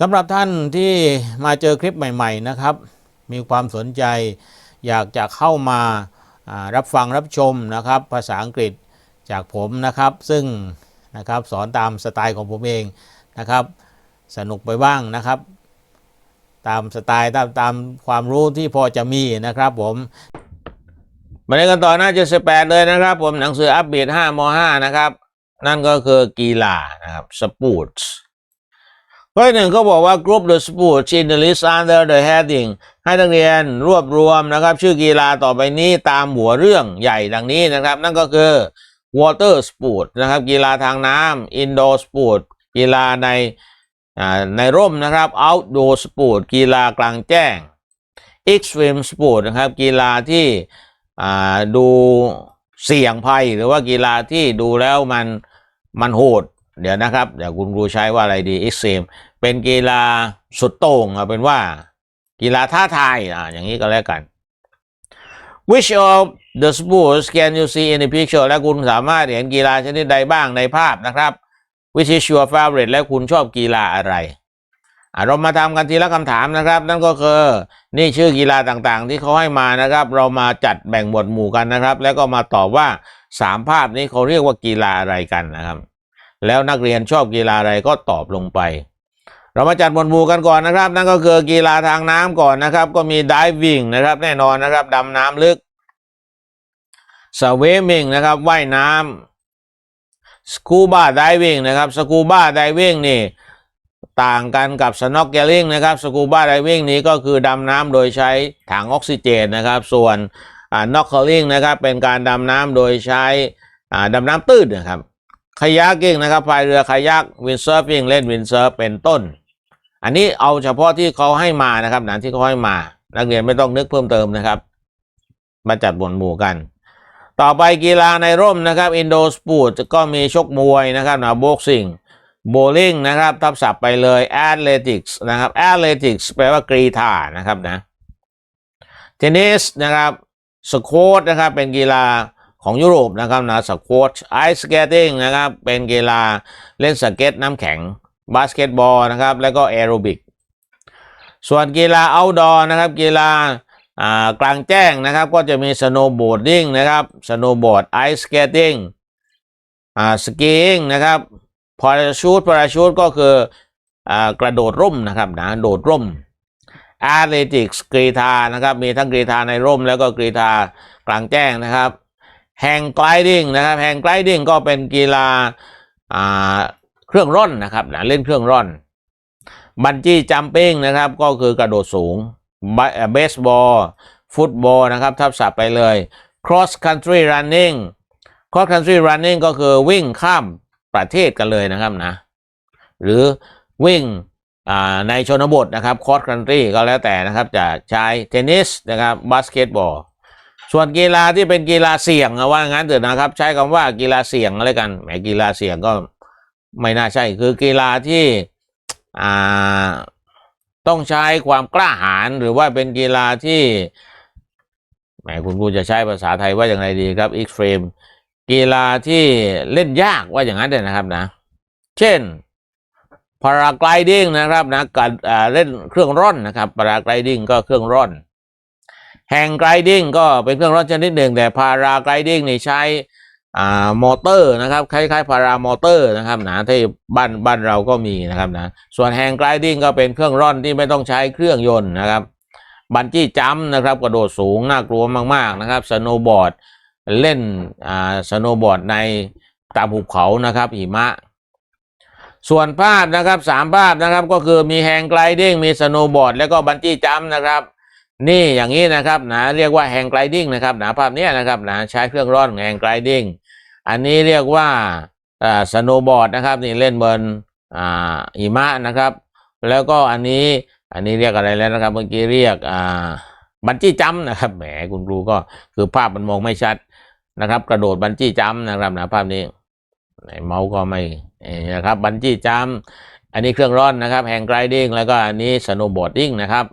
สำหรับท่านที่มาเจอคลิปใหม่ๆนะครับ มีความสนใจอยากจะเข้ามารับฟังรับชมนะครับ ภาษาอังกฤษจากผมนะครับ ซึ่งนะครับสอนตามสไตล์ของผมเองนะครับ สนุกไปบ้างนะครับ ตามสไตล์ตามตามความรู้ที่พอจะมีนะครับผมมาเล่นกันต่อหน้าจะสิบแปดเลยนะครับ ผมหนังสืออัปเดต5ม5นะครับ นั่นก็คือกีฬานะครับ sports ข้อหนึ่งเขาบอกว่า group the sports in the list under the heading ให้นักเรียนรวบรวมนะครับ ชื่อกีฬาต่อไปนี้ตามหัวเรื่องใหญ่ดังนี้นะครับ นั่นก็คือ water sport นะครับ กีฬาทางน้ำ indoor sport กีฬาในในร่มนะครับ outdoor sport กีฬากลางแจ้ง extreme sport นะครับ กีฬาที่ดูเสี่ยงภัย หรือว่ากีฬาที่ดูแล้วมันมันโหด เดี๋ยวนะครับเดี๋ยวคุณครูใช้ว่าอะไรดี extreme เป็นกีฬาสุดโต่งเอาเป็นว่า กีฬาท้าทายอ่าอย่างนี้ก็แล้วกัน Which of the sports can you see in the picture และคุณสามารถเห็นกีฬาชนิดใดบ้างในภาพนะครับ Which is your favorite และคุณชอบกีฬาอะไรเรามาทำกันทีละคำถามนะครับ นั่นก็คือนี่ชื่อกีฬาต่างๆ ที่เขาให้มานะครับ เรามาจัดแบ่งหมวดหมู่กันนะครับ แล้วก็มาตอบว่าสามภาพนี้เขาเรียกว่ากีฬาอะไรกันนะครับ แล้วนักเรียนชอบกีฬาอะไรก็ตอบลงไป เรามาจัดหมวดหมู่กันก่อนนะครับ นั่นก็คือกีฬาทางน้ำก่อนนะครับ ก็มี diving นะครับ แน่นอนนะครับดำน้ำลึก swimming นะครับว่ายน้ำ scuba diving นะครับ scuba diving นี่ต่างกันกับ snorkeling นะครับ scuba diving นี้ก็คือดำน้ำโดยใช้ถังออกซิเจนนะครับ ส่วนอ่า snorkeling นะครับเป็นการดำน้ำโดยใช้อ่าดำน้ำตื้นนะครับ คายักกิ้งนะครับพายเรือคายักวินเซิร์ฟวิ่งเล่นวินเซิร์ฟเป็นต้น อันนี้เอาเฉพาะที่เขาให้มานะครับหนังที่เขาให้มา นักเรียนไม่ต้องนึกเพิ่มเติมนะครับ มาจัดบนหมู่กัน ต่อไปกีฬาในร่มนะครับอินโดสปูดก็มีชกมวยนะครับนะบ็อกซิ่งโบลิ่งนะครับ ทับศัพท์ไปเลยแอตเลติกส์นะครับแอตเลติกส์แปลว่ากรีธานะครับนะเทนนิสนะครับสควอตนะครับเป็นกีฬา ของยุโรปนะครับนะสควอตไอสเกตติ้งนะครับเป็นกีฬาเล่นสเก็ตน้ำแข็งบาสเกตบอลนะครับแล้วก็แอโรบิกส่วนกีฬาเอาดอร์นะครับกีฬากลางแจ้งนะครับก็จะมีสโนว์บอร์ดดิ้งนะครับสโนว์บอร์ดไอสเกตติ้งสกีงนะครับพาราชูตพาราชูตก็คืออกระโดดร่มนะครับนะโดดร่มแอตเลติกส์กรีธานะครับมีทั้งกรีธาในร่มแล้วก็กรีธากลางแจ้งนะครับ แฮงไกลดิ้งนะครับแฮงไกลดิ้งก็เป็นกีฬาอ่าเครื่องร่อนนะครับนะเล่นเครื่องร่อน บันจี้จัมปิ้งนะครับก็คือกระโดดสูงเบสบอลฟุตบอลนะครับทับศัพท์ไปเลย cross country running cross country running ก็คือวิ่งข้ามประเทศกันเลยนะครับนะ หรือวิ่งในชนบทนะครับ cross country ก็แล้วแต่นะครับจะใช้เทนนิสนะครับบาสเกตบอล ส่วนกีฬาที่เป็นกีฬาเสี่ยงอะว่างั้นเถอะนะครับ ใช้คำว่ากีฬาเสี่ยงอะไรกันแหมกีฬาเสี่ยงก็ไม่น่าใช่คือกีฬาที่อ่าต้องใช้ความกล้าหาญหรือว่าเป็นกีฬาที่แหมคุณครูจะใช้ภาษาไทยว่าอย่างไรดีครับอีกเฟรมกีฬาที่เล่นยากว่าอย่างนั้นเลยนะครับนะ เช่นพาราไกลดิ้งนะครับนะการเล่นเครื่องร่อนนะครับพาราไกลดิ้งก็เครื่องร่อน แฮงไกลดิ้งก็เป็นเครื่องร่อนชนิดหนึ่ง แต่พาราไกลดิ้งนี่ใช้อ่ามอเตอร์นะครับคล้ายๆพารามอเตอร์นะครับนะที่บ้านบ้านเราก็มีนะครับนะส่วนแฮงไกลดิ้งก็เป็นเครื่องร่อนที่ไม่ต้องใช้เครื่องยนต์นะครับบันจี้จัมป์นะครับกระโดดสูงน่ากลัวมากๆนะครับสโนบอร์ดเล่นอ่าสโนบอร์ดในตามภูเขานะครับหิมะ ส่วนภาพนะครับสามภาพนะครับก็คือมีแฮงไกลดิ้งมีสโนบอร์ดแล้วก็บันจี้จัมป์นะครับ นี่อย่างนี้นะครับนะเรียกว่าแฮงไกลดิ้งนะครับนะภาพนี้นะครับนะใช้เครื่องร่อนแฮงไกลดิ้งอันนี้เรียกว่าสโนบอร์ดนะครับนี่เล่นบนอ่าหิมะนะครับ แล้วก็อันนี้อันนี้เรียกอะไรแล้วนะครับ เมื่อกี้เรียกบันจี้จัมนะครับแหมคุณครูก็คือภาพมันมองไม่ชัดนะครับ กระโดดบันจี้จัมนะครับนะภาพนี้ไหนเมาส์ก็ไม่นะครับบันจี้จัมอันนี้เครื่องร่อนนะครับแฮงไกลดิ้งแล้วก็อันนี้สโนบอร์ดดิ้งนะครับ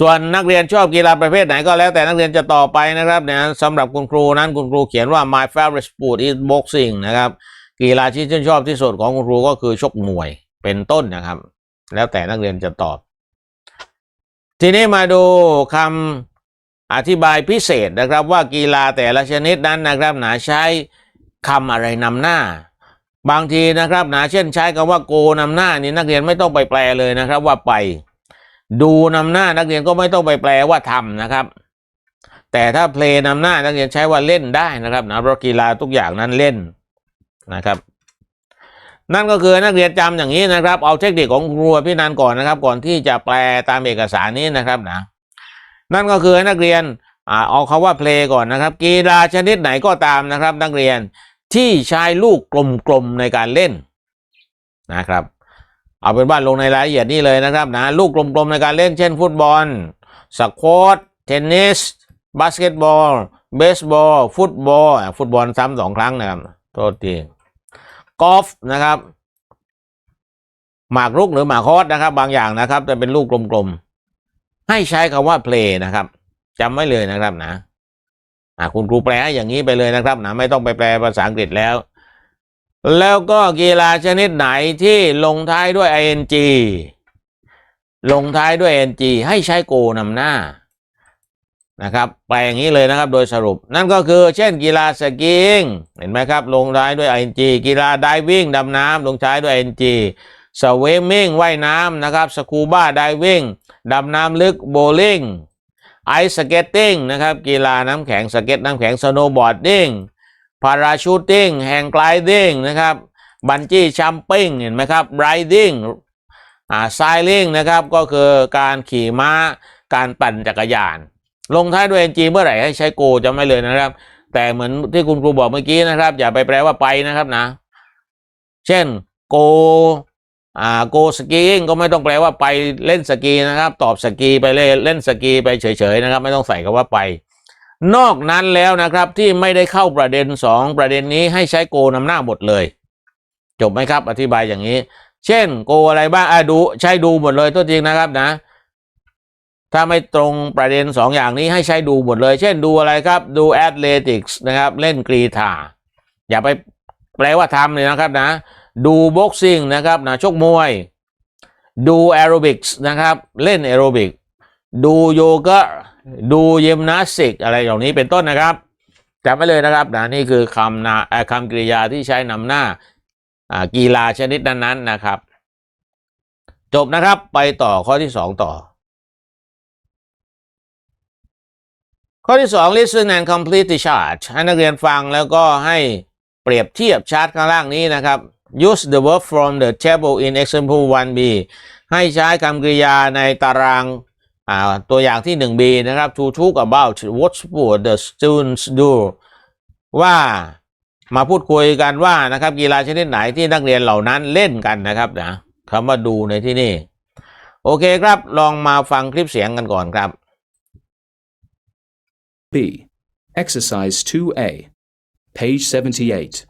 ส่วนนักเรียนชอบกีฬาประเภทไหนก็แล้วแต่นักเรียนจะต่อไปนะครับเนี่ยสำหรับคุณครูนั้นคุณครูเขียนว่า my favorite sport is boxing นะครับกีฬาที่ชื่นชอบที่สุดของคุณครูก็คือชกมวยเป็นต้นนะครับ แล้วแต่นักเรียนจะตอบ ทีนี้มาดูคำอธิบายพิเศษนะครับว่ากีฬาแต่ละชนิดนั้นนะครับหนาใช้คำอะไรนำหน้าบางทีนะครับหนาเช่นใช้คำว่าโกนำหน้านี่นักเรียนไม่ต้องไปแปลเลยนะครับว่าไป ดูนำหน้านักเรียนก็ไม่ต้องไปแปลว่าทำนะครับ แต่ถ้าเพลย์นำหน้านักเรียนใช้ว่าเล่นได้นะครับนะเพราะกีฬาทุกอย่างนั้นเล่นนะครับ นั่นก็คือนักเรียนจำอย่างนี้นะครับ เอาเทคนิคของครูพี่นันก่อนนะครับ ก่อนที่จะแปลตามเอกสารนี้นะครับนะนั่นก็คือนักเรียนเอาคาว่าเพลงก่อนนะครับ กีฬาชนิดไหนก็ตามนะครับ นักเรียนที่ใช้ลูกกลมๆในการเล่นนะครับ เอาเป็นว่าลงในรายละเอียดนี่เลยนะครับนะลูกกลมๆในการเล่นเช่นฟุตบอลสควอตเทนนิสบาสเกตบอลเบสบอลฟุตบอลฟุตบอลซ้ำสองครั้งนะครับโทษทีกอล์ฟนะครับหมากรุกหรือหมากฮอสนะครับ บางอย่างนะครับจะเป็นลูกกลมๆให้ใช้คำว่า play นะครับจำไว้เลยนะครับนะคุณครูแปลอย่างนี้ไปเลยนะครับนะไม่ต้องไปแปลภาษาอังกฤษแล้ว แล้วก็กีฬาชนิดไหนที่ลงท้ายด้วย ing ลงท้ายด้วย ng ให้ใช้ go นำหน้านะครับแปลอย่างนี้เลยนะครับโดยสรุป นั่นก็คือเช่นกีฬาสกีงเห็นไหมครับ ลงท้ายด้วย ing กีฬาไดวิ่งดำน้ำลงท้ายด้วย ing สวิมมิ่งว่ายน้ำนะครับสกูบ้าไดวิ่งดำน้ำลึกโบลิ่งไอสเก็ตติ้งนะครับกีฬาน้ำแข็งสเก็ตน้ำแข็งสโนว์บอร์ดดิ้ง พาราชูตติ้งแฮงไกลดิ้งนะครับบันจี้ชัมปิ้งเห็นไหมครับไรดิ้งอ่าไซลิงนะครับก็คือการขี่ม้าการปั่นจักรยาน ลงท้ายด้วย ng เมื่อไหร่ให้ใช้โกจะไม่เลยนะครับ แต่เหมือนที่คุณครูบอกเมื่อกี้นะครับ อย่าไปแปลว่าไปนะครับนะ เช่นโกอ่าโกสกีงก็ไม่ต้องแปลว่าไปเล่นสกีนะครับ ตอบสกีไปเล่นเล่นสกีไปเฉยๆนะครับ ไม่ต้องใส่คำว่าไป นอกนั้นแล้วนะครับที่ไม่ได้เข้าประเด็นสองประเด็นนี้ให้ใช้โกนำหน้าหมดเลย จบไหมครับอธิบายอย่างนี้ เช่นโกอะไรบ้างอ่าดูใช้ดูหมดเลยตัวจริงนะครับนะ ถ้าไม่ตรงประเด็นสองอย่างนี้ให้ใช้ดูหมดเลย เช่นดูอะไรครับ ดูแอตเลติกส์นะครับ เล่นกรีธาอย่าไปแปลว่าทำเลยนะครับนะ ดูบ็อกซิ่งนะครับนะชกมวย ดูแอโรบิกส์นะครับ เล่นแอโรบิกดูโยคะ ดูยิมนาสติกอะไรเหล่านี้เป็นต้นนะครับจำไว้เลยนะครับนะนี่คือคำนาคำกริยาที่ใช้นำหน้าอ่ากีฬาชนิดนั้นๆนะครับ จบนะครับไปต่อข้อที่สองต่อ ข้อที่สอง listen and complete the chart ให้นักเรียนฟังแล้วก็ให้เปรียบเทียบชาร์ตข้างล่างนี้นะครับ use the verb from the table in example 1b ให้ใช้คำกริยาในตาราง อ่าตัวอย่างที่ 1b นะครับ to talk about what sport the students do ว่ามาพูดคุยกันว่านะครับกีฬาชนิดไหนที่นักเรียนเหล่านั้นเล่นกันนะครับนะคำว่าดูในที่นี่ โอเคครับ ลองมาฟังคลิปเสียงกันก่อนครับ B. Exercise 2A, page 78.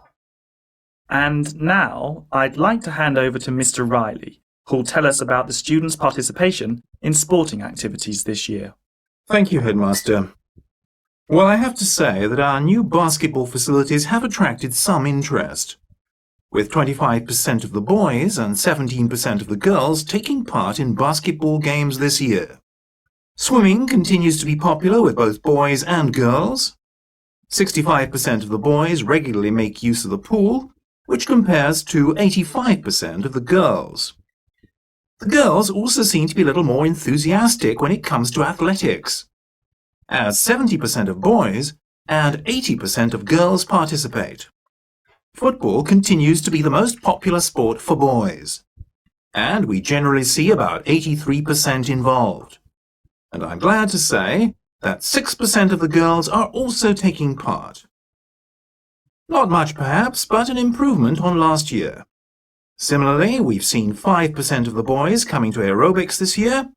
And now I'd like to hand over to Mr. Riley, who'll tell us about the students' participation in sporting activities this year. Thank you, Headmaster. Well, I have to say that our new basketball facilities have attracted some interest, with 25% of the boys and 17% of the girls taking part in basketball games this year. Swimming continues to be popular with both boys and girls. 65% of the boys regularly make use of the pool, which compares to 85% of the girls. The girls also seem to be a little more enthusiastic when it comes to athletics, as 70% of boys and 80% of girls participate. Football continues to be the most popular sport for boys, and we generally see about 83% involved. And I'm glad to say that 6% of the girls are also taking part. Not much perhaps, but an improvement on last year. Similarly, we've seen 5% of the boys coming to aerobics this year,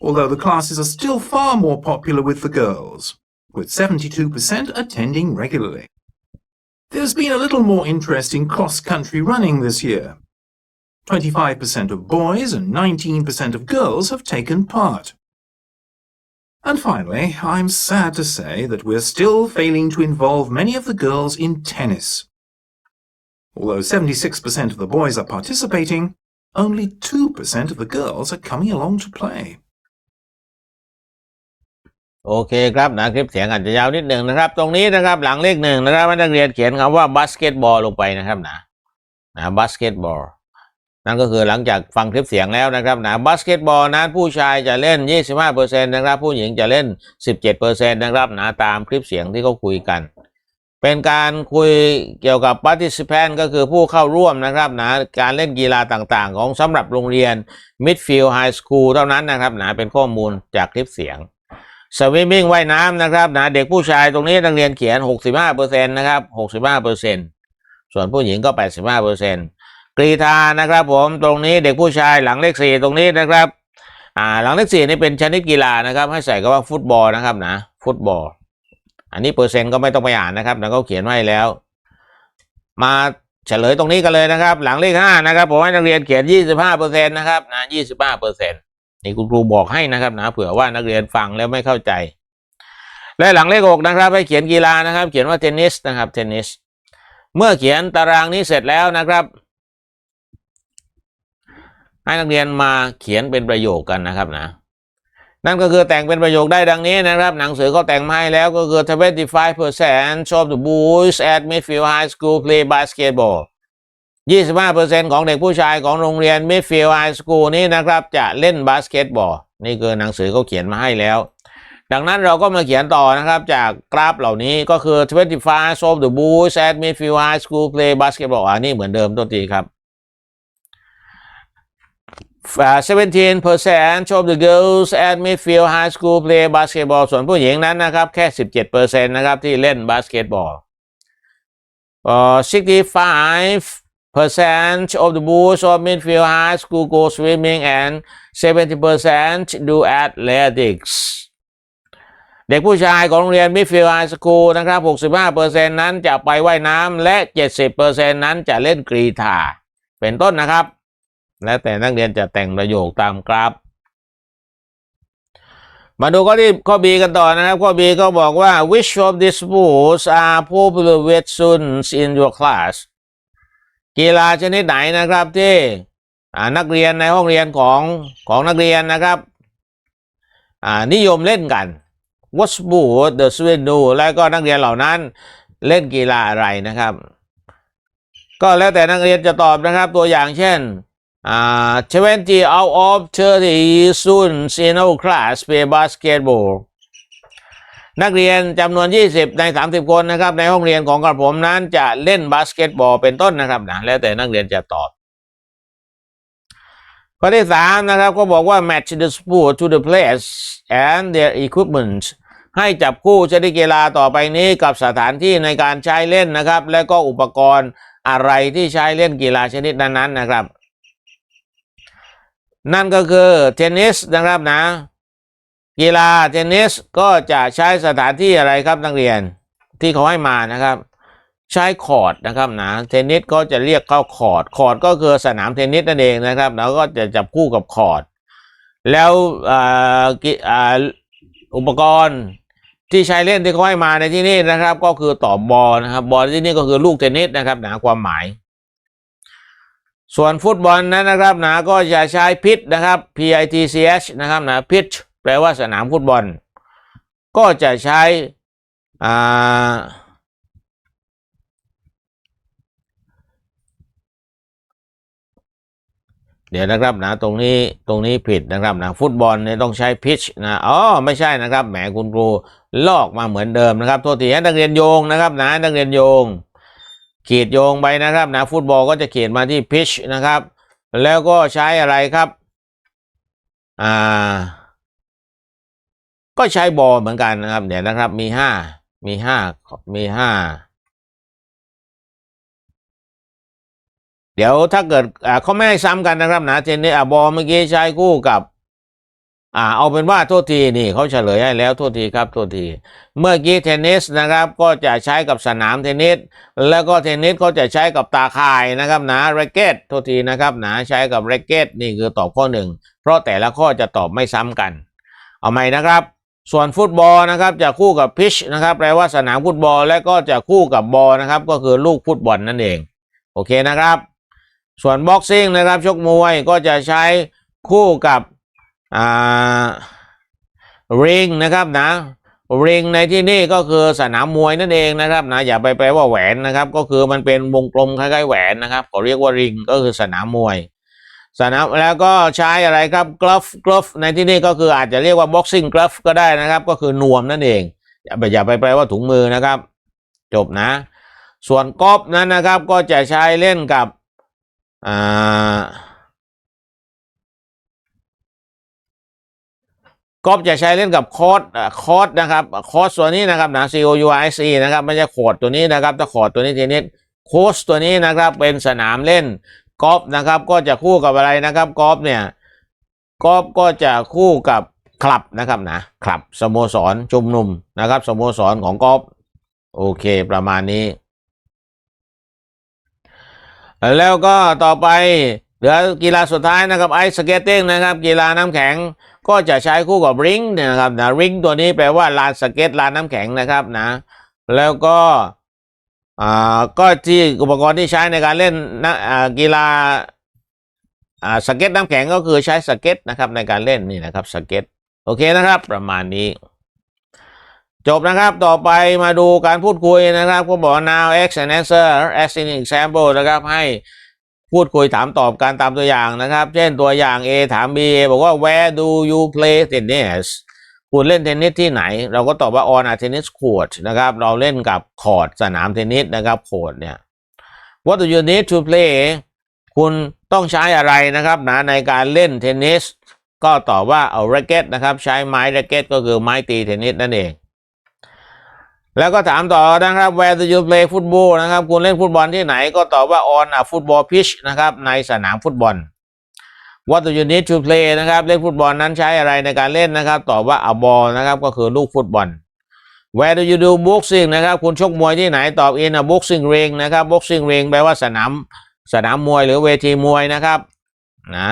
although the classes are still far more popular with the girls, with 72% attending regularly. There's been a little more interest in cross-country running this year. 25% of boys and 19% of girls have taken part. And finally, I'm sad to say that we're still failing to involve many of the girls in tennis. Although 76% of the boys are participating, only 2% of the girls are coming along to play. โอเคครับนะคลิปเสียงอาจจะยาวนิดหนึ่งนะครับ ตรงนี้นะครับหลังเลขหนึ่งนะครับนักเรียนเขียนคำว่าบาสเกตบอลลงไปนะครับนะนะบาสเกตบอลนั่นก็คือหลังจากฟังคลิปเสียงแล้วนะครับนะบาสเกตบอลนั้นผู้ชายจะเล่น 25%นะครับผู้หญิงจะเล่น 17%นะครับนะตามคลิปเสียงที่เขาคุยกัน เป็นการคุยเกี่ยวกับ participant ก็คือผู้เข้าร่วมนะครับนะการเล่นกีฬาต่างๆ ของสำหรับโรงเรียน Midfield High School เท่านั้นนะครับนะเป็นข้อมูลจากคลิปเสียงสวิมมิ่งว่ายน้ำนะครับนะเด็กผู้ชายตรงนี้นักเรียนเขียน 65%นะครับ 65%ส่วนผู้หญิงก็ 85%กรีธานะครับผมตรงนี้เด็กผู้ชายหลังเลข4ตรงนี้นะครับอ่าหลังเลข4นี่เป็นชนิดกีฬานะครับ ให้ใส่คำว่าฟุตบอลนะครับนะฟุตบอล อันนี้เปอร์เซ็นต์ก็ไม่ต้องไปอ่านนะครับนะเขาเขียนไว้แล้ว มาเฉลยตรงนี้กันเลยนะครับ หลังเลข5นะครับผมให้นักเรียนเขียน25%นต์นะครับนะ25%นี่คุณครูบอกให้นะครับนะเผื่อว่านักเรียนฟังแล้วไม่เข้าใจ และหลังเลขหกนะครับ ให้เขียนกีฬานะครับ เขียนว่าเทนนิสนะครับเทนนิสเมื่อเขียนตารางนี้เสร็จแล้วนะครับให้นักเรียนมาเขียนเป็นประโยคกันนะครับนะ นั่นก็คือแต่งเป็นประโยคได้ดังนี้นะครับ หนังสือเขาแต่งมาให้แล้วก็คือ 25% of the boys at Midfield High School play basketball 25%ของเด็กผู้ชายของโรงเรียน Midfield High School นี้นะครับจะเล่นบาสเกตบอลนี่คือหนังสือเขาเขียนมาให้แล้ว ดังนั้นเราก็มาเขียนต่อนะครับจากกราฟเหล่านี้ก็คือ 25 of the boys at Midfield High School play basketball อันนี้เหมือนเดิมตัวทีครับ 17% of the girls at Midfield High School play basketball ส่วนผู้หญิงนั้นนะครับ แค่ 17%นะครับ ที่เล่นบาสเกตบอล 65% of the boys of Midfield High School go swimming and 70% do athletics เด็กผู้ชายของโรงเรียน Midfield High School นะครับ 65%นั้นจะไปไว่ายน้ำและ 70%นั้นจะเล่นกรีฑาเป็นต้นนะครับ แล้วแต่นักเรียนจะแต่งประโยคตามกราฟ มาดูข้อที่ข้อ B กันต่อนะครับ ข้อ B ก็บอกว่า which of these sports are popular with students in your class กีฬาชนิดไหนนะครับที่นักเรียนในห้องเรียนของของนักเรียนนะครับนิยมเล่นกัน what sport the student do แล้วก็นักเรียนเหล่านั้นเล่นกีฬาอะไรนะครับ ก็แล้วแต่นักเรียนจะตอบนะครับตัวอย่างเช่น อ่า20 out of 30 students in our class play basketball นักเรียนจำนวน 20 ใน 30 คนนะครับ ในห้องเรียนของกระผมนั้นจะเล่นบาสเกตบอลเป็นต้นนะครับนะแล้วแต่นักเรียนจะตอบ ข้อที่สามนะครับก็บอกว่า match the sport to the players and their equipment ให้จับคู่ชนิดกีฬาต่อไปนี้กับสถานที่ในการใช้เล่นนะครับ และก็อุปกรณ์อะไรที่ใช้เล่นกีฬาชนิดนั้นๆนะครับ นั่นก็คือเทนนิสนะครับนะ กีฬาเทนนิสก็จะใช้สถานที่อะไรครับนักเรียนที่เขาให้มานะครับ ใช้คอร์ดนะครับนะเทนนิสก็จะเรียกเข้าคอร์ดคอร์ดก็คือสนามเทนนิสนั่นเองนะครับ แล้วก็จะจับคู่กับคอร์ดแล้วอุปกรณ์ที่ใช้เล่นที่เขาให้มาในที่นี่นะครับ ก็คือต่อบอลนะครับบอลที่นี่ก็คือลูกเทนนิสนะครับนะความหมาย ส่วนฟุตบอลนั้นนะครับนะก็จะใช้พิชนะครับ P I T C H นะครับนะพิชแปลว่าสนามฟุตบอล ก็จะใช้อ่าเดี๋ยวนะครับนะตรงนี้ตรงนี้ผิดนะครับนะฟุตบอลเนี่ยต้องใช้พิชนะอ๋อไม่ใช่นะครับแหมคุณครูลอกมาเหมือนเดิมนะครับโทษทีนักเรียนโยงนะครับนะนักเรียนโยง ขีดโยงไปนะครับนะฟุตบอลก็จะเขียนมาที่ pitch นะครับ แล้วก็ใช้อะไรครับอ่าก็ใช้บอลเหมือนกันนะครับ เดี๋ยวนะครับมีห้ามีห้ามีห้าเดี๋ยวถ้าเกิดอ่าเขาไม่ให้ซ้ำกันนะครับนะเทนนิสอะบอลเมื่อกี้ใช้คู่กับ อ่าเอาเป็นว่าโทษทีนี่เขาเฉลยให้แล้วโทษทีครับโทษที เมื่อกี้เทนนิสนะครับก็จะใช้กับสนามเทนนิสแล้วก็เทนนิสก็จะใช้กับตาข่ายนะครับนะแร็กเก็ตโทษทีนะครับนะใช้กับแร็กเก็ตนี่คือตอบข้อหนึ่งเพราะแต่ละข้อจะตอบไม่ซ้ำกัน เอาใหม่นะครับ ส่วนฟุตบอลนะครับจะคู่กับพิชนะครับแปลว่าสนามฟุตบอลและก็จะคู่กับบอลนะครับก็คือลูกฟุตบอลนั่นเองโอเคนะครับ ส่วนบ็อกซิ่งนะครับชกมวยก็จะใช้คู่กับ อ่าริงนะครับนะริงในที่นี่ก็คือสนามมวยนั่นเองนะครับนะอย่าไปแปลว่าแหวนนะครับ ก็คือมันเป็นวงกลมคล้ายๆแหวนนะครับเขาเรียกว่าริงก็คือสนามมวย สนามแล้วก็ใช้อะไรครับ glove glove ในที่นี่ก็คืออาจจะเรียกว่า boxing glove ก็ได้นะครับ ก็คือนวมนั่นเองอย่าไปอย่าไปแปลว่าถุงมือนะครับ จบนะ ส่วนกอล์ฟนั้นนะครับก็จะใช้เล่นกับอ่า ก็จะใช้เล่นกับคอร์ดคอร์ดนะครับคอร์ดตัวนี้นะครับนะ C O U I C นะครับไม่ใช่คอดตัวนี้นะครับถ้าคอดตัวนี้ทีนี้โคสตัวนี้นะครับเป็นสนามเล่นกอล์ฟนะครับ ก็จะคู่กับอะไรนะครับกอล์ฟเนี่ยกอล์ฟก็จะคู่กับคลับนะครับนะคลับสโมสรชุมนุมนะครับสโมสรของกอล์ฟโอเคประมาณนี้ แล้วก็ต่อไปเหลือกีฬาสุดท้ายนะครับไอซ์สเก็ตติ้งนะครับ กีฬาน้ำแข็ง ก็จะใช้คู่กับริงเนี่ยนะครับนะริงตัวนี้แปลว่าลานสเก็ตลานน้ำแข็งนะครับนะ แล้วก็อ่าก็ที่อุปกรณ์ที่ใช้ในการเล่นนะอ่ากีฬาอ่าสเก็ตน้ำแข็งก็คือใช้สเก็ตนะครับในการเล่นนี่นะครับสเก็ตโอเคนะครับ ประมาณนี้ จบนะครับต่อไปมาดูการพูดคุยนะครับก็บอก now ask and answer as in example นะครับให้ พูดคุยถามตอบการตามตัวอย่างนะครับ เช่นตัวอย่าง A ถาม B A บอกว่า where do you play tennis คุณเล่นเทนนิสที่ไหน เราก็ตอบว่า on a tennis court นะครับ เราเล่นกับคอร์ดสนามเทนนิสนะครับโคร์ดเนี่ย what do you need to play คุณต้องใช้อะไรนะครับนะในการเล่นเทนนิสก็ตอบว่าเอา racket นะครับ ใช้ไม้ racket ก็คือไม้ตีเทนนิสนั่นเอง แล้วก็ถามต่อนะครับ where do you play football นะครับ คุณเล่นฟุตบอลที่ไหนก็ตอบว่า on a football pitch นะครับ ในสนามฟุตบอล what do you need to play นะครับ เล่นฟุตบอลนั้นใช้อะไรในการเล่นนะครับ ตอบว่า a ball นะครับ ก็คือลูกฟุตบอล where do you do boxing นะครับ คุณชกมวยที่ไหนตอบ in a boxing ring นะครับ boxing ring แปลว่าสนามสนามมวยหรือเวทีมวยนะครับนะ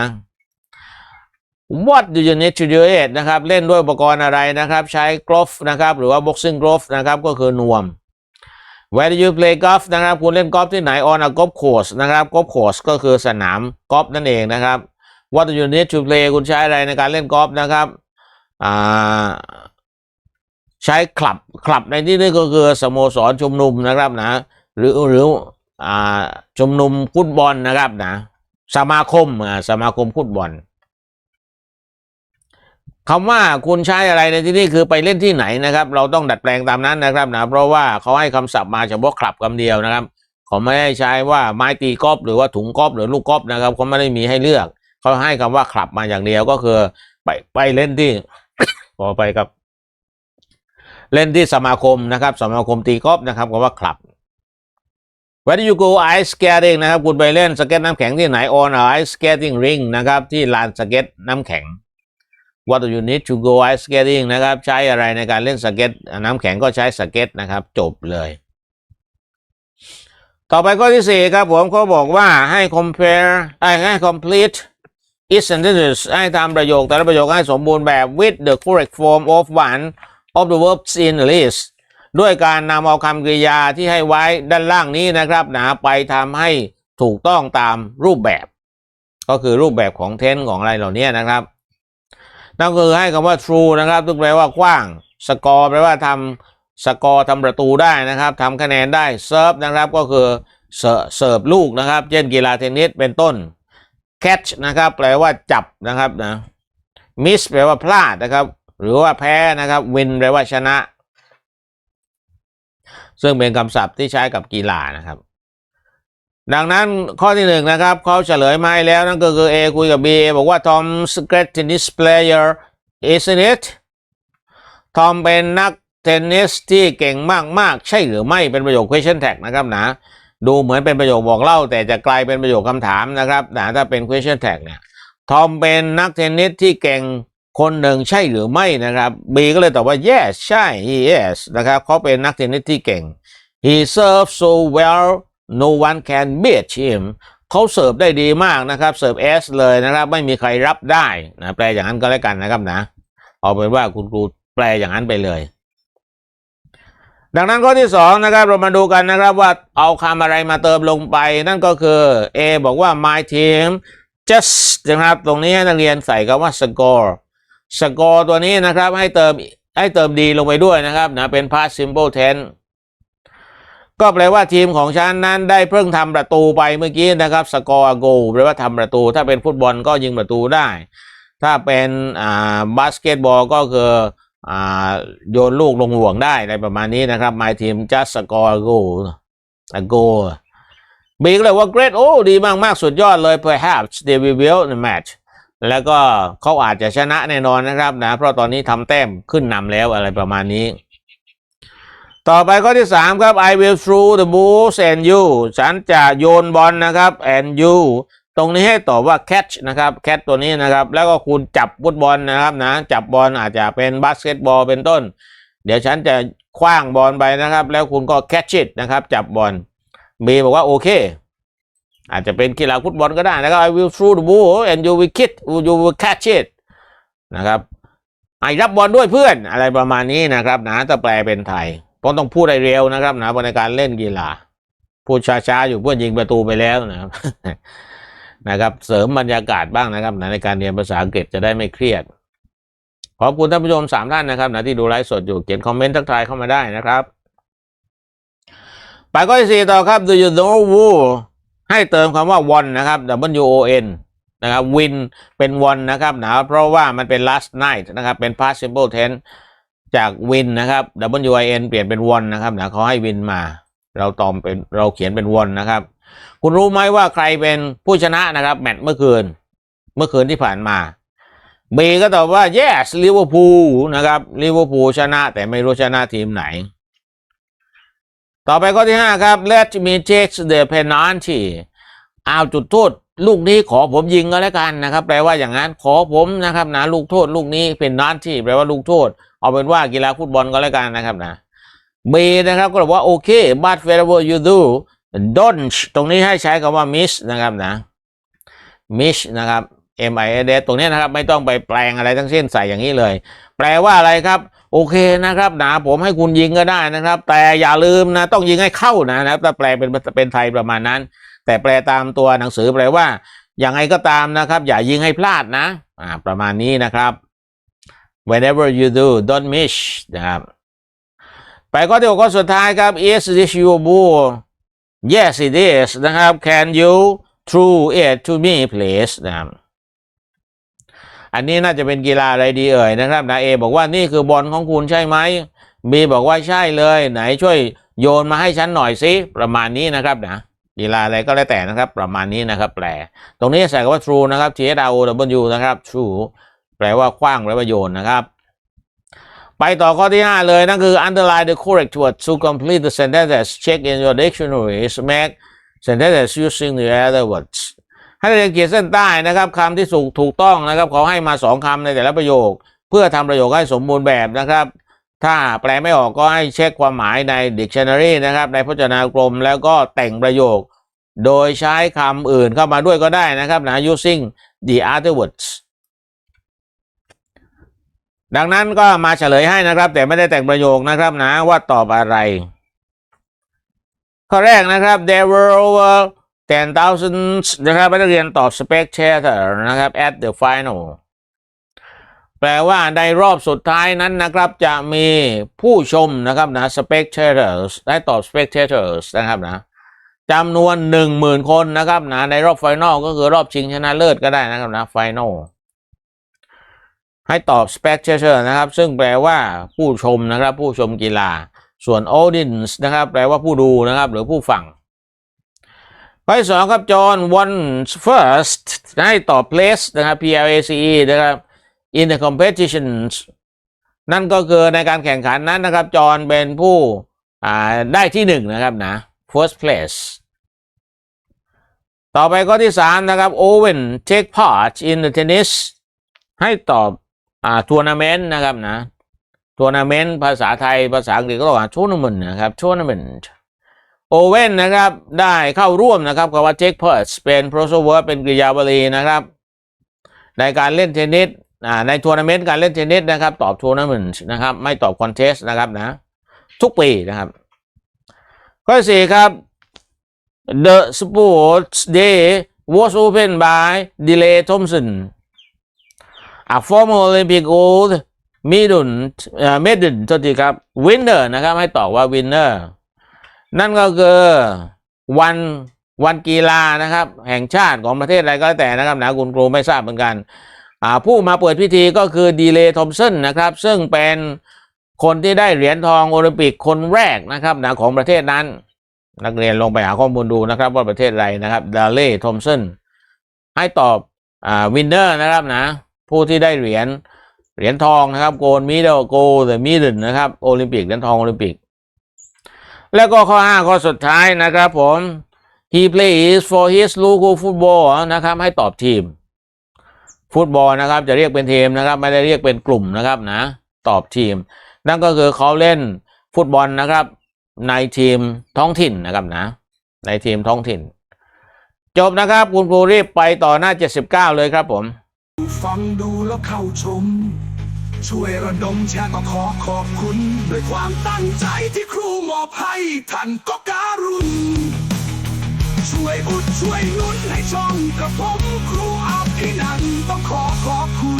What do you need to do it นะครับ เล่นด้วยอุปกรณ์อะไรนะครับ ใช้ glove นะครับ หรือว่า boxing glove นะครับ ก็คือนวม Where do you play golf นะครับ คุณเล่นกอล์ฟที่ไหน on a golf course นะครับ golf course ก็คือสนามกอล์ฟนั่นเองนะครับ What do you need to play คุณใช้อะไรในการเล่นกอล์ฟนะครับอ่าใช้คลับคลับในที่นี้ก็คือสโมสรชุมนุมนะครับนะ หรือหรืออ่าชุมนุมฟุตบอลนะครับนะ สมาคมอ่าสมาคมฟุตบอล คำว่าคุณใช้อะไรในที่นี่คือไปเล่นที่ไหนนะครับ เราต้องดัดแปลงตามนั้นนะครับนะเพราะว่าเขาให้คำศัพท์มาเฉพาะคลับคำเดียวนะครับเขาไม่ได้ใช้ว่าไม้ตีกอล์ฟหรือว่าถุงกอล์ฟหรือลูกกอล์ฟนะครับเขาไม่ได้มีให้เลือก เขาให้คำว่าคลับมาอย่างเดียวก็คือ ไปไปเล่นที่ขอไปครับ เล่นที่สมาคมนะครับ สมาคมตีกอล์ฟนะครับคำว่าคลับ Where do you go ice skating นะครับ คุณไปเล่นสเก็ตน้ำแข็งที่ไหน on ice skating ring นะครับ ที่ลานสเก็ตน้ำแข็ง What do you need to go ice skating นะครับ ใช้อะไรในการเล่นสเก็ต น้ำแข็งก็ใช้สเก็ตนะครับ จบเลย ต่อไปข้อที่สี่ครับผมเขาบอกว่าให้ compare ให้ให้ complete each sentences ให้ทำประโยค แต่ละประโยคให้สมบูรณ์แบบ with the correct form of one of the verbs in the list ด้วยการนำเอาคำกริยาที่ให้ไว้ด้านล่างนี้นะครับนะไปทำให้ถูกต้องตามรูปแบบ ก็คือรูปแบบของเทนของอะไรเหล่านี้นะครับ นั่นก็คือให้คำว่า true นะครับซึ่งแปลว่ากว้าง score แปลว่าทำสกอร์ทำประตูได้นะครับทำคะแนนได้ serve นะครับก็คือเสิร์ฟลูกนะครับ เช่นกีฬาเทนนิสเป็นต้น catch นะครับแปลว่าจับนะครับนะ miss แปลว่าพลาดนะครับ หรือว่าแพ้นะครับ win แปลว่าชนะ ซึ่งเป็นคำศัพท์ที่ใช้กับกีฬานะครับ ดังนั้นข้อที่หนึ่งนะครับเขาเฉลยมาให้แล้วนั่นก็คือ A คุยกับ B A บอกว่า Tom's great tennis player isn't it ทอมเป็นนักเทนนิสที่เก่งมาก ๆ ใช่หรือไม่เป็นประโยค question tag นะครับนะ ดูเหมือนเป็นประโยคบอกเล่า แต่จะกลายเป็นประโยคคำถามนะครับนะถ้าเป็น question tag เนี่ยทอมเป็นนักเทนนิสที่เก่งคนหนึ่งใช่หรือไม่นะครับ B ก็เลยตอบว่า yes ใช่ he is นะครับเขาเป็นนักเทนนิสที่เก่ง he serves so well no one can beat him เขาเสิร์ฟได้ดีมากนะครับเสิร์ฟ S เลยนะครับ ไม่มีใครรับได้นะแปลอย่างนั้นก็แล้วกันนะครับนะ เอาเป็นว่าคุณครูแปลอย่างนั้นไปเลย ดังนั้นข้อที่สองนะครับเรามาดูกันนะครับว่าเอาคำอะไรมาเติมลงไป นั่นก็คือ A บอกว่า my team just นะครับตรงนี้ให้นักเรียนใส่คำว่า score score ตัวนี้นะครับให้เติมให้เติมดีลงไปด้วยนะครับนะเป็น past simple tense ก็แปลว่าทีมของฉันนั้นได้เพิ่งทำประตูไปเมื่อกี้นะครับ score a goal แปลว่าทำประตู ถ้าเป็นฟุตบอลก็ยิงประตูได้ ถ้าเป็นอ่าบาสเกตบอลก็คืออ่าโยนลูกลงห่วงได้อะไรประมาณนี้นะครับ my team just score a goal a goal บีก็เลยว่า great โอ้ดีมากมากสุดยอดเลย perhaps they will win the match แล้วก็เขาอาจจะชนะแน่นอนนะครับนะ เพราะตอนนี้ทำแต้มขึ้นนำแล้วอะไรประมาณนี้ ต่อไปข้อที่ 3 ครับ I will throw the balls and you ฉันจะโยนบอลนะครับ and you ตรงนี้ให้ตอบว่า catch นะครับ catch ตัวนี้นะครับ แล้วก็คุณจับฟุตบอลนะครับนะ จับบอลอาจจะเป็นบาสเกตบอลเป็นต้น เดี๋ยวฉันจะคว้างบอลไปนะครับ แล้วคุณก็ catch it นะครับ จับบอล B บอกว่าโอเค อาจจะเป็นกีฬาฟุตบอลก็ได้นะครับ I will throw the ball and you will kick you will catch it นะครับไอรับบอลด้วยเพื่อนอะไรประมาณนี้นะครับนะถ้าแปลเป็นไทย เพราะต้องพูดได้เร็วนะครับนะในการเล่นกีฬาพูดช้าๆอยู่เพื่อนยิงประตูไปแล้วนะครับนะครับเสริมบรรยากาศบ้างนะครับนะในการเรียนภาษาอังกฤษจะได้ไม่เครียด ขอบคุณท่านผู้ชมสามท่านนะครับนะที่ดูไลฟ์สดอยู่เขียนคอมเมนต์ทักทายเข้ามาได้นะครับไปข้อที่สี่ต่อครับ do you know who ให้เติมคำว่า won นะครับ w o n นะครับ win เป็น won นะครับนะเพราะว่ามันเป็น last night นะครับเป็น past simple tense จาก win นะครับ w i n เปลี่ยนเป็น won นะครับนะเขาให้ win มา เราตอมเป็นเราเขียนเป็น won นะครับ คุณรู้ไหมว่าใครเป็นผู้ชนะนะครับ แมตช์เมื่อคืน เมื่อคืนที่ผ่านมาเบก็ตอบว่า yes ลิเวอร์พูลนะครับลิเวอร์พูลชนะ แต่ไม่รู้ชนะทีมไหน ต่อไปข้อที่ 5 ครับ let me take the penalty เอาจุดโทษลูกนี้ขอผมยิงก็แล้วกันนะครับ แปลว่าอย่างนั้นขอผมนะครับนะลูกโทษลูกนี้เป็นนันที่แปลว่าลูกโทษ เอาเป็นว่ากีฬาฟุตบอลก็แล้วกันนะครับนะเบนะครับก็บอกว่าโอเค but wherever you do don't ตรงนี้ให้ใช้คำว่า miss นะครับนะ miss นะครับ M I S S ตรงนี้นะครับไม่ต้องไปแปลงอะไรทั้งสิ้นใส่อย่างนี้เลย แปลว่าอะไรครับโอเคนะครับนะผมให้คุณยิงก็ได้นะครับ แต่อย่าลืมนะต้องยิงให้เข้านะนะครับถ้าแปลเป็นเป็นไทยประมาณนั้น แต่แปลตามตัวหนังสือแปลว่าอย่างไรก็ตามนะครับ อย่ายิงให้พลาดนะอ่าประมาณนี้นะครับ whenever you do don't miss นะครับไปก็ที่ข้อสุดท้ายครับ is this your ball yes it is นะครับ can you throw it to me please นะครับอันนี้น่าจะเป็นกีฬาอะไรดีเอ่ยนะครับนะเอบอกว่านี่คือบอลของคุณใช่ไหมบีบอกว่าใช่เลย ไหนช่วยโยนมาให้ฉันหน่อยสิประมาณนี้นะครับนะกีฬาอะไรก็แล้วแต่นะครับ ประมาณนี้นะครับ แปล ตรงนี้ใส่คำว่า true นะครับ T S R O W นะครับ true แปลว่าคว้างแปลว่าโยนนะครับ ไปต่อข้อที่ 5 เลย นั่นคือ underline the correct word to complete the sentences check in your dictionaries make sentences using the other words ให้เรียนเขียนเส้นใต้นะครับคำที่ถูกถูกต้องนะครับเขาให้มาสองคำในแต่ละประโยค เพื่อทำประโยคให้สมบูรณ์แบบนะครับ ถ้าแปลไม่ออกก็ให้เช็คความหมายใน dictionary นะครับ ในพจนานุกรมแล้วก็แต่งประโยค โดยใช้คำอื่นเข้ามาด้วยก็ได้นะครับนะ using the other words ดังนั้นก็มาเฉลยให้นะครับ แต่ไม่ได้แต่งประโยคนะครับนะว่าตอบอะไร ข้อแรกนะครับ there were over 10,000นะครับนักเรียนตอบ spectator นะครับ at the final แปลว่าในรอบสุดท้ายนั้นนะครับ จะมีผู้ชมนะครับนะ spectators ได้ตอบ spectators นะครับนะจำนวนหนึ่งหมื่นคนนะครับนะในรอบไฟนอลก็คือรอบชิงชนะเลิศก็ได้นะครับนะไฟนอล ให้ตอบ spectator นะครับ ซึ่งแปลว่าผู้ชมนะครับ ผู้ชมกีฬา ส่วน audience นะครับ แปลว่าผู้ดูนะครับ หรือผู้ฟังข้อที่สองครับจอห์น once first ให้ตอบ place นะครับ P L A C E นะครับ in the competitions นั่นก็คือในการแข่งขันนั้นนะครับ จอห์นเป็นผู้ได้ที่หนึ่งนะครับนะ first place ต่อไปข้อที่สามนะครับ Owen take part in the tennis ให้ตอบ อ่าทัวร์นาเมนต์นะครับนะทัวร์นาเมนต์ภาษาไทยภาษาอังกฤษก็ต้องอ่านทัวร์นาเมนต์นะครับ tournament โอเว่นนะครับได้เข้าร่วมนะครับกับว่า take part เป็น prosal verb เป็นกริยาบาลีนะครับ ในการเล่นเทนนิสอ่าในทัวร์นาเมนต์การเล่นเทนนิสนะครับ ตอบทัวร์นาเมนต์นะครับ ไม่ตอบคอนเทสต์นะครับนะ ทุกปีนะครับ ข้อสี่ครับ The Sports Day was opened by Delay Thompson a former Olympic gold medal เอ่อ medal โทษทีครับ winner นะครับ ให้ตอบว่า winner นั่นก็คือวันวันกีฬานะครับ แห่งชาติของประเทศอะไรก็แล้วแต่นะครับนะคุณครูไม่ทราบเหมือนกัน ผู้มาเปิดพิธีก็คือดีเลย์ทอมสันนะครับ ซึ่งเป็นคนที่ได้เหรียญทองโอลิมปิกคนแรกนะครับนะของประเทศนั้น นักเรียนลงไปหาข้อมูลดูนะครับ ว่าประเทศอะไรนะครับดาเล่ทอมสันให้ตอบอวินเนอร์นะครับนะ ผู้ที่ได้เหรียญเหรียญทองนะครับโกลมีดโกลเดอะมิดนะครับโอลิมปิกเหรียญทองโอลิมปิก แล้วก็ข้อ 5 ข้อสุดท้ายนะครับผม he plays for his local football นะครับให้ตอบทีม ฟุตบอลนะครับจะเรียกเป็นทีมนะครับ ไม่ได้เรียกเป็นกลุ่มนะครับนะตอบทีม นั่นก็คือเขาเล่นฟุตบอลนะครับ ในทีมท้องถิ่นนะครับนะ ในทีมท้องถิ่น จบนะครับคุณครูรีบไปต่อหน้า 79 เลยครับผม ฟังดูแล้วเข้าชม ช่วยระดมแชร์ก็ขอขอบคุณ ด้วยความตั้งใจที่ครูมอบให้ท่านก็การุณ ช่วยอุดช่วยนุนให้ช่องกับผมครูอัพที่นันต้องขอขอบคุณ